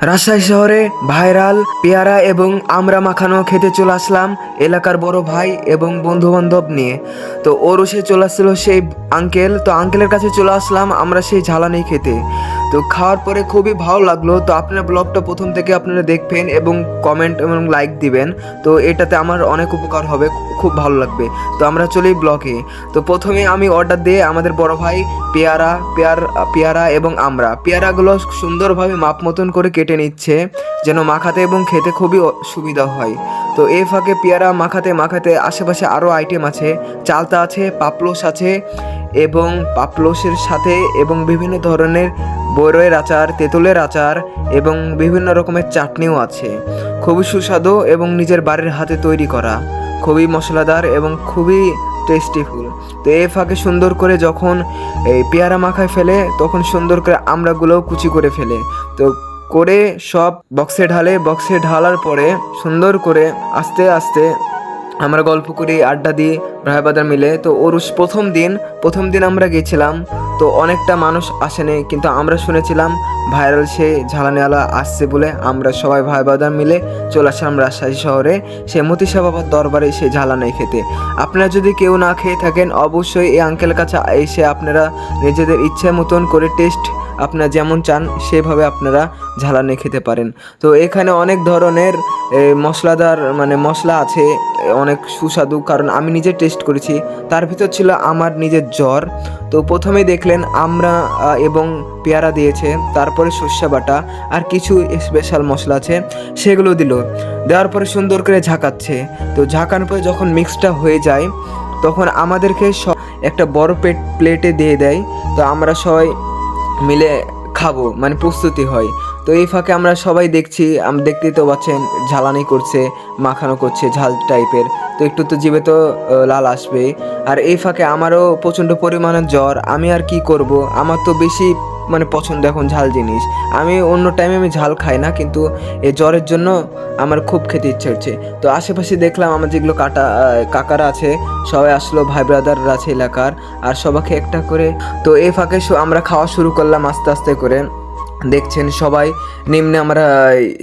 রাজশাহী শহরে ভাইরাল, পেয়ারা এবং আমরা মাখানো খেতে চলে আসলাম এলাকার বড় ভাই এবং বন্ধু বান্ধব নিয়ে। তো ওরও সে চলে আসছিল, সেই আঙ্কেল তো আঙ্কেলের কাছে চলে আসলাম আমরা সেই ঝালানি খেতে। তো খাওয়ার পরে খুবই ভালো লাগল। তো আপনারা ব্লগটা প্রথম থেকে আপনারা দেখবেন এবং কমেন্ট এবং লাইক দিবেন। তো এটাতে আমার অনেক উপকার হবে খুব ভালো লাগবে। তো আমরা চলি ব্লগে। তো প্রথমে আমি অর্ডার দিয়ে আমাদের বড় ভাই পেয়ারা, পেয়ার, পেয়ারা এবং আমরা। পেয়ারাগুলো সুন্দরভাবে মাপ মতন করে কেটে নিচ্ছে। যেন মাখাতে এবং খেতে খুবই সুবিধা হয়। তো এই ফাঁকে পেয়ারা মাখাতে মাখাতে আশেপাশে আরও আইটেম আছে। চালতা আছে, পাপলোস আছে এবং পাপলোসের সাথে এবং বিভিন্ন ধরনের বরয়ের আচার, তেঁতুলের আচার এবং বিভিন্ন রকমের চাটনিও আছে। খুবই সুস্বাদু এবং নিজের বাড়ির হাতে তৈরি করা। খুবই মশলাদার এবং খুবই টেস্টিফুল তো এই ফাঁকে সুন্দর করে যখন এই পেয়ারা মাখায় ফেলে, তখন সুন্দর করে আমড়াগুলোও কুচি করে ফেলে। তো করে সব বক্সে ঢালে বক্সে ঢালার পরে সুন্দর করে আস্তে আস্তে আমরা গল্প করি, আড্ডা দিই, ভাই বাদার মিলে। তো ওরুস প্রথম দিন প্রথম দিন আমরা গেছিলাম, তো অনেকটা মানুষ আসেনি, কিন্তু আমরা শুনেছিলাম ভাইরাল সে ঝালানিওয়ালা আসছে বলে আমরা সবাই ভাই বাদার মিলে চলে আসলাম রাজশাহী শহরে সে মতিশা বাবার দরবারে সে ঝালানি খেতে। আপনারা যদি কেউ না খেয়ে থাকেন, অবশ্যই এই আঙ্কেল কাছে এসে আপনারা নিজেদের ইচ্ছে মতন করে টেস্ট আপনারা যেমন চান, সেভাবে আপনারা ঝালানে খেতে পারেন। তো এখানে অনেক ধরনের মশলাদার মানে মশলা আছে অনেক সুস্বাদু। কারণ আমি নিজে টেস্ট করেছি, তার ভিতর ছিল আমার নিজের জ্বর। তো প্রথমে দেখলেন আমরা এবং পেয়ারা দিয়েছে, তারপরে সর্ষে বাটা আর কিছু স্পেশাল মশলা আছে, সেগুলো দিল। দেওয়ার পরে সুন্দর করে ঝাঁকাচ্ছে। তো ঝাঁকানোর পরে যখন মিক্সটা হয়ে যায়, তখন আমাদেরকে একটা বড় পেট প্লেটে দিয়ে দেয়। তো আমরা সবাই মিলে খাব মানে প্রস্তুতি হয়। তো এই ফাঁকে আমরা সবাই দেখছি দেখতেই তো পাচ্ছেন ঝালানি করছে, মাখানো করছে, ঝাল টাইপের। তো একটু তো জীবে তো লাল আসবে আর এই ফাঁকে আমারও প্রচণ্ড পরিমাণে জ্বর, আমি আর কি করব? আমার তো বেশি মানে পছন্দ এখন ঝাল জিনিস। আমি অন্য টাইমে আমি ঝাল খাই না, কিন্তু এই জ্বরের জন্য আমার খুব খেতে ইচ্ছে হচ্ছে। তো আশেপাশে দেখলাম আমার যেগুলো কাটা কাকারা আছে, সবাই আসলো, ভাই ব্রাদাররা আছে এলাকার, আর সবাইকে একটা করে। তো এই ফাঁকে আমরা খাওয়া শুরু করলাম আস্তে আস্তে করে। দেখছেন সবাই, নিম্নে আমরা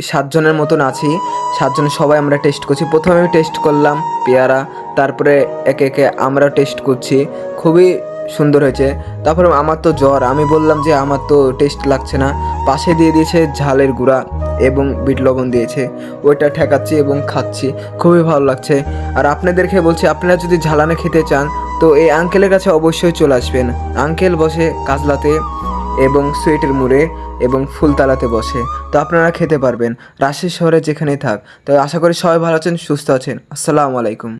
সাতজনের মতন আছি। সাতজন সবাই আমরা টেস্ট করছি। প্রথমে আমি টেস্ট করলাম পেয়ারা, তারপরে একে একে আমরা টেস্ট করছি। খুবই সুন্দর হয়েছে। তারপরে আমার তো জ্বর, আমি বললাম যে আমার তো টেস্ট লাগছে না। পাশে দিয়ে দিয়েছে ঝালের গুঁড়া এবং বিট লবণ দিয়েছে। ওইটা ঠেকাচ্ছি এবং খাচ্ছি। খুবই ভালো লাগছে। আর আপনাদেরকে বলছি, আপনারা যদি ঝালানে খেতে চান, তো এই আঙ্কেলের কাছে অবশ্যই চলে আসবেন। আঙ্কেল বসে কাজলাতে এবং সুয়েটের মুড়ে এবং ফুলতলাতে বসে। তো আপনারা খেতে পারবেন। রাজশাহী শহরে যেখানেই থাক। তো আশা করি সবাই ভালো আছেন, সুস্থ আছেন। আসসালামু আলাইকুম।